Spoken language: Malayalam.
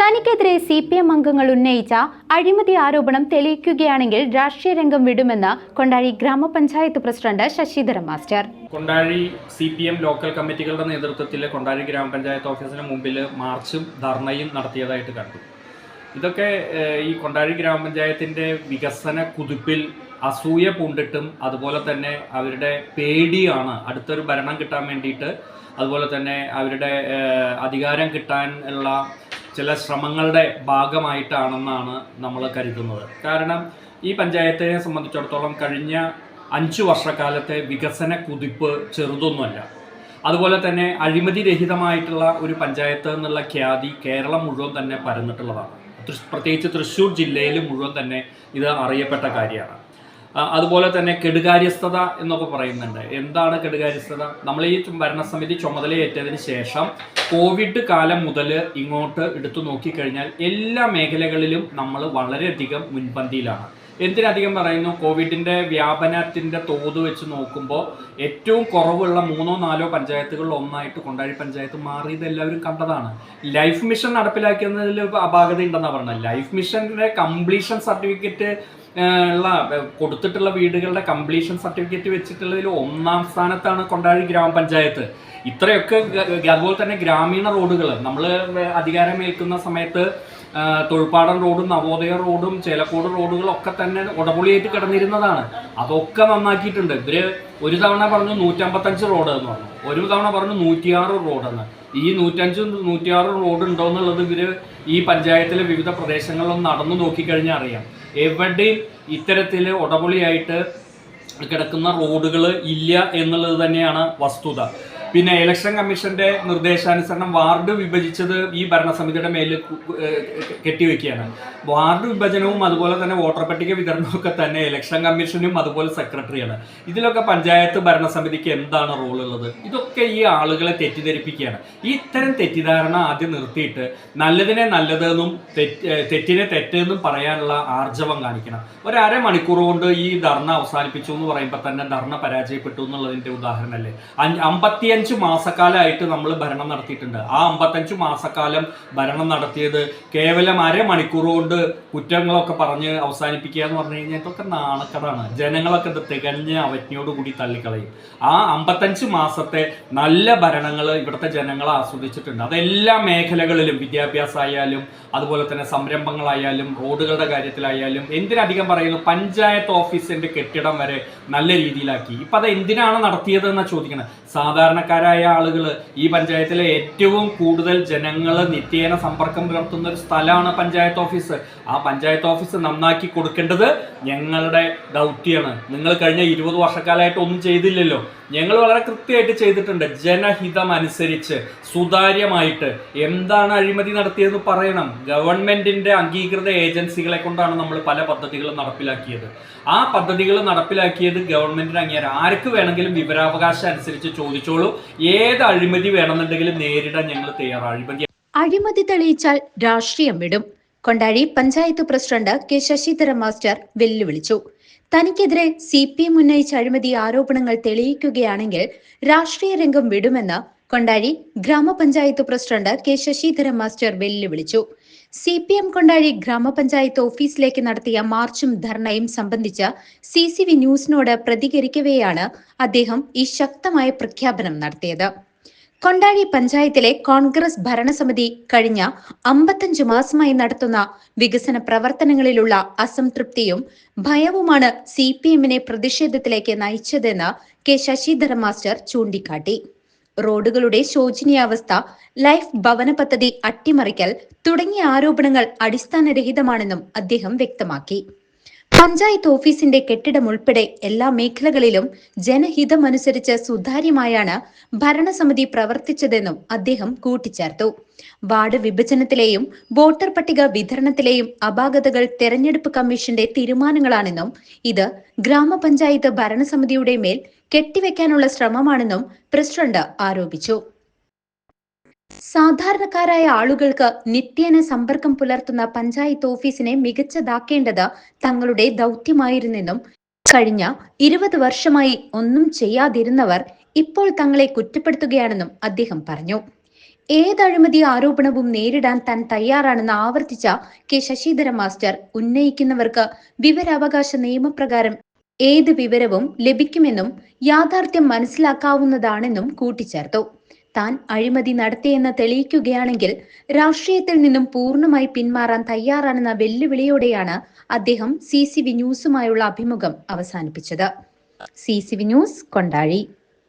തനിക്കെതിരെ സി പി എം അംഗങ്ങൾ ഉന്നയിച്ച അഴിമതി ആരോപണം തെളിയിക്കുകയാണെങ്കിൽ രാഷ്ട്രീയ രംഗം വിടുമെന്ന് കൊണ്ടാഴി ഗ്രാമപഞ്ചായത്ത് president Sasidharan master. Kondazhi C P M local കമ്മിറ്റികളുടെ നേതൃത്വത്തിൽ കൊണ്ടാഴി ഗ്രാമപഞ്ചായത്ത് ഓഫീസിന് മുമ്പിൽ മാർച്ചും ധർണയും നടത്തിയതായിട്ട് കണ്ടു. ഇതൊക്കെ ഈ കൊണ്ടാഴി ഗ്രാമപഞ്ചായത്തിന്റെ വികസന കുതിപ്പിൽ അസൂയ പൂണ്ടിട്ടും അതുപോലെ തന്നെ അവരുടെ പേടിയാണ് അടുത്തൊരു ഭരണം കിട്ടാൻ വേണ്ടിയിട്ട് അതുപോലെ തന്നെ അവരുടെ അധികാരം കിട്ടാൻ ഉള്ള ചില ശ്രമങ്ങളുടെ ഭാഗമായിട്ടാണെന്നാണ് നമ്മൾ കരുതുന്നത്. കാരണം ഈ പഞ്ചായത്തിനെ സംബന്ധിച്ചിടത്തോളം കഴിഞ്ഞ അഞ്ചു വർഷക്കാലത്തെ വികസന കുതിപ്പ് ചെറുതൊന്നുമല്ല. അതുപോലെ തന്നെ അഴിമതി രഹിതമായിട്ടുള്ള ഒരു പഞ്ചായത്ത് എന്നുള്ള ഖ്യാതി കേരളം മുഴുവൻ തന്നെ പരന്നിട്ടുള്ളതാണ്. പ്രത്യേകിച്ച് തൃശ്ശൂർ ജില്ലയിൽ മുഴുവൻ തന്നെ ഇത് അറിയപ്പെട്ട കാര്യമാണ്. അതുപോലെ തന്നെ കെടുകാര്യസ്ഥത എന്നൊക്കെ പറയുന്നുണ്ട്. എന്താണ് കെടുകാര്യസ്ഥത? നമ്മൾ ഈ ഭരണസമിതി ചുമതലയേറ്റതിന് ശേഷം കോവിഡ് കാലം മുതൽ ഇങ്ങോട്ട് എടുത്തു നോക്കിക്കഴിഞ്ഞാൽ എല്ലാ മേഖലകളിലും നമ്മൾ വളരെയധികം മുൻപന്തിയിലാണ്. എന്തിനധികം പറയുന്നു? കോവിഡിന്റെ വ്യാപനത്തിന്റെ തോത് വെച്ച് നോക്കുമ്പോൾ ഏറ്റവും കുറവുള്ള മൂന്നോ നാലോ പഞ്ചായത്തുകളിൽ ഒന്നായിട്ട് കൊണ്ടാഴി പഞ്ചായത്ത് മാറിയത് എല്ലാവരും കണ്ടതാണ്. ലൈഫ് മിഷൻ നടപ്പിലാക്കുന്നതിൽ അപാകത ഉണ്ടെന്നാണ് പറഞ്ഞത്. ലൈഫ് മിഷന്റെ കംപ്ലീഷൻ സർട്ടിഫിക്കറ്റ് ഉള്ള കൊടുത്തിട്ടുള്ള വീടുകളുടെ കംപ്ലീഷൻ സർട്ടിഫിക്കറ്റ് വെച്ചിട്ടുള്ളതിൽ ഒന്നാം സ്ഥാനത്താണ് കൊണ്ടാഴി ഗ്രാമപഞ്ചായത്ത്. ഇത്രയൊക്കെ അതുപോലെ തന്നെ ഗ്രാമീണ റോഡുകൾ നമ്മൾ അധികാരമേൽക്കുന്ന സമയത്ത് ആ, റോഡും നവോദയ റോഡും ചേലക്കോട് റോഡുകളും ഒക്കെ തന്നെ ഉടപൊളിയായിട്ട് കിടന്നിരുന്നതാണ്. അതൊക്കെ നന്നാക്കിയിട്ടുണ്ട്. ഇവർ ഒരു തവണ പറഞ്ഞു നൂറ്റമ്പത്തഞ്ച് റോഡ് എന്ന് പറഞ്ഞു. ഒരു തവണ പറഞ്ഞു നൂറ്റിയാറ് റോഡെന്ന് ഈ നൂറ്റഞ്ച് നൂറ്റിയാറ് റോഡ് ഉണ്ടോ എന്നുള്ളത് ഇവർ ഈ പഞ്ചായത്തിലെ വിവിധ പ്രദേശങ്ങളിലും നടന്നു നോക്കിക്കഴിഞ്ഞാൽ അറിയാം. എവിടെയും ഇത്തരത്തിൽ ഉടപൊളിയായിട്ട് കിടക്കുന്ന റോഡുകൾ ഇല്ല എന്നുള്ളത് തന്നെയാണ് വസ്തുത. പിന്നെ ഇലക്ഷൻ കമ്മീഷന്റെ നിർദ്ദേശാനുസരണം വാർഡ് വിഭജിച്ചത് ഈ ഭരണസമിതിയുടെ മേലിൽ കെട്ടിവെക്കുകയാണ്. വാർഡ് വിഭജനവും അതുപോലെ തന്നെ വോട്ടർ പട്ടിക വിതരണവും ഒക്കെ തന്നെ ഇലക്ഷൻ കമ്മീഷനും അതുപോലെ സെക്രട്ടറിയാണ് ഇതിലൊക്കെ പഞ്ചായത്ത് ഭരണസമിതിക്ക് എന്താണ് റോൾ ഉള്ളത്? ഇതൊക്കെ ഈ ആളുകളെ തെറ്റിദ്ധരിപ്പിക്കുകയാണ്. ഈ ഇത്തരം തെറ്റിദ്ധാരണ ആദ്യം നിർത്തിയിട്ട് നല്ലതിനെ നല്ലതെന്നും തെറ്റിനെ തെറ്റെന്നും പറയാനുള്ള ആർജവം കാണിക്കണം. ഒരു അരമണിക്കൂർ കൊണ്ട് ഈ ധർണ അവസാനിപ്പിച്ചു എന്ന് പറയുമ്പോൾ തന്നെ ധർണ പരാജയപ്പെട്ടു എന്നുള്ളതിന്റെ ഉദാഹരണമല്ലേ? അഞ്ച് അമ്പത്തിയഞ്ച് മാസക്കാലമായിട്ട് നമ്മൾ ഭരണം നടത്തിയിട്ടുണ്ട്. ആ അമ്പത്തഞ്ച് മാസക്കാലം ഭരണം നടത്തിയത് കേവലം അരമണിക്കൂർ കൊണ്ട് കുറ്റങ്ങളൊക്കെ പറഞ്ഞ് അവസാനിപ്പിക്കുക എന്ന് പറഞ്ഞു കഴിഞ്ഞാൽ ഇതൊക്കെ നാണക്കടാണ്. ജനങ്ങളൊക്കെ ഇത് തികഞ്ഞ അവജ്ഞയോട് കൂടി തള്ളിക്കളയും. ആ അമ്പത്തഞ്ച് മാസത്തെ നല്ല ഭരണങ്ങൾ ഇവിടുത്തെ ജനങ്ങൾ ആസ്വദിച്ചിട്ടുണ്ട്. അതെല്ലാ മേഖലകളിലും വിദ്യാഭ്യാസമായാലും അതുപോലെ തന്നെ സംരംഭങ്ങളായാലും റോഡുകളുടെ കാര്യത്തിലായാലും എന്തിനധികം പറയുന്നു പഞ്ചായത്ത് ഓഫീസിന്റെ കെട്ടിടം വരെ നല്ല രീതിയിലാക്കി. ഇപ്പൊ അത് എന്തിനാണ് നടത്തിയതെന്ന് ചോദിക്കണം. സാധാരണക്കാരായ ആളുകൾ ഈ പഞ്ചായത്തിലെ ഏറ്റവും കൂടുതൽ ജനങ്ങൾ നിത്യേന സമ്പർക്കം പുലർത്തുന്ന ഒരു സ്ഥലമാണ് പഞ്ചായത്ത് ഓഫീസ്. ആ പഞ്ചായത്ത് ഓഫീസ് നന്നാക്കി കൊടുക്കേണ്ടത് ഞങ്ങളുടെ ദൗത്യമാണ്. നിങ്ങൾ കഴിഞ്ഞ ഇരുപത് വർഷക്കാലമായിട്ട് ഒന്നും ചെയ്തില്ലല്ലോ. ഞങ്ങൾ വളരെ കൃത്യമായിട്ട് ചെയ്തിട്ടുണ്ട്. ജനഹിതം അനുസരിച്ച് സുതാര്യമായിട്ട് എന്താണ് അഴിമതി നടത്തിയതെന്ന് പറയണം. ഗവൺമെന്റിന്റെ അംഗീകൃത ഏജൻസികളെ കൊണ്ടാണ് നമ്മൾ പല പദ്ധതികളും നടപ്പിലാക്കിയത്. ആ പദ്ധതികൾ നടപ്പിലാക്കിയത് ഗവൺമെന്റിന് അംഗീകാരം. ആർക്ക് വേണമെങ്കിലും വിവരാവകാശം അനുസരിച്ച് ചോദിച്ചോളൂ. ഏത് അഴിമതി വേണമെന്നുണ്ടെങ്കിലും നേരിടാൻ ഞങ്ങൾ തയ്യാറാണ്. അഴിമതി തെളിയിച്ചാൽ രാഷ്ട്രീയം വിടും. Kondazhi panchayat president K Sasidhara master വെല്ലുവിളിച്ചു. തനിക്കെതിരെ സി പി എം ഉന്നയിച്ച അഴിമതി ആരോപണങ്ങൾ തെളിയിക്കുകയാണെങ്കിൽ രാഷ്ട്രീയ രംഗം വിടുമെന്ന് കൊണ്ടാഴി ഗ്രാമപഞ്ചായത്ത് പ്രസിഡന്റ് കെ ശശിധര മാസ്റ്റർ വെല്ലുവിളിച്ചു. സി പി എം കൊണ്ടാഴി ഗ്രാമപഞ്ചായത്ത് ഓഫീസിലേക്ക് നടത്തിയ മാർച്ചും ധർണയും സംബന്ധിച്ച് സി സി വി ന്യൂസിനോട് പ്രതികരിക്കവെയാണ് അദ്ദേഹം ഈ ശക്തമായ പ്രഖ്യാപനം നടത്തിയത്. കൊണ്ടാഴി പഞ്ചായത്തിലെ കോൺഗ്രസ് ഭരണസമിതി കഴിഞ്ഞ അമ്പത്തഞ്ചു മാസമായി നടത്തുന്ന വികസന പ്രവർത്തനങ്ങളിലുള്ള അസംതൃപ്തിയും ഭയവുമാണ് സി പി എമ്മിനെ പ്രതിഷേധത്തിലേക്ക് നയിച്ചതെന്ന് കെ ശശിധര മാസ്റ്റർ ചൂണ്ടിക്കാട്ടി. റോഡുകളുടെ ശോചനീയാവസ്ഥ ലൈഫ് ഭവന പദ്ധതി അട്ടിമറിക്കൽ തുടങ്ങിയ ആരോപണങ്ങൾ അടിസ്ഥാനരഹിതമാണെന്നും അദ്ദേഹം വ്യക്തമാക്കി. പഞ്ചായത്ത് ഓഫീസിന്റെ കെട്ടിടം ഉൾപ്പെടെ എല്ലാ മേഖലകളിലും ജനഹിതമനുസരിച്ച് സുതാര്യമായാണ് ഭരണസമിതി പ്രവർത്തിച്ചതെന്നും അദ്ദേഹം കൂട്ടിച്ചേർത്തു. വാർഡ് വിഭജനത്തിലെയും വോട്ടർ പട്ടിക വിതരണത്തിലെയും അപാകതകൾ തെരഞ്ഞെടുപ്പ് കമ്മീഷന്റെ തീരുമാനങ്ങളാണെന്നും ഇത് ഗ്രാമപഞ്ചായത്ത് ഭരണസമിതിയുടെ മേൽ കെട്ടിവെക്കാനുള്ള ശ്രമമാണെന്നും പ്രസിഡന്റ് ആരോപിച്ചു. സാധാരണക്കാരായ ആളുകൾക്ക് നിത്യേന സമ്പർക്കം പുലർത്തുന്ന പഞ്ചായത്ത് ഓഫീസിനെ മികച്ചതാക്കേണ്ടത് തങ്ങളുടെ ദൗത്യമായിരുന്നെന്നും കഴിഞ്ഞ ഇരുപത് വർഷമായി ഒന്നും ചെയ്യാതിരുന്നവർ ഇപ്പോൾ തങ്ങളെ കുറ്റപ്പെടുത്തുകയാണെന്നും അദ്ദേഹം പറഞ്ഞു. ഏത് അഴിമതി ആരോപണവും നേരിടാൻ താൻ തയ്യാറാണെന്ന് ആവർത്തിച്ച കെ ശശിധര മാസ്റ്റർ ഉന്നയിക്കുന്നവർക്ക് വിവരാവകാശ നിയമപ്രകാരം ഏത് വിവരവും ലഭിക്കുമെന്നും യാഥാർത്ഥ്യം മനസ്സിലാക്കാവുന്നതാണെന്നും കൂട്ടിച്ചേർത്തു. താൻ അഴിമതി നടത്തിയെന്ന് തെളിയിക്കുകയാണെങ്കിൽ രാഷ്ട്രീയത്തിൽ നിന്നും പൂർണമായി പിന്മാറാൻ തയ്യാറാണെന്ന വെല്ലുവിളിയോടെയാണ് അദ്ദേഹം സി ന്യൂസുമായുള്ള അഭിമുഖം അവസാനിപ്പിച്ചത്. C news Kondazhi.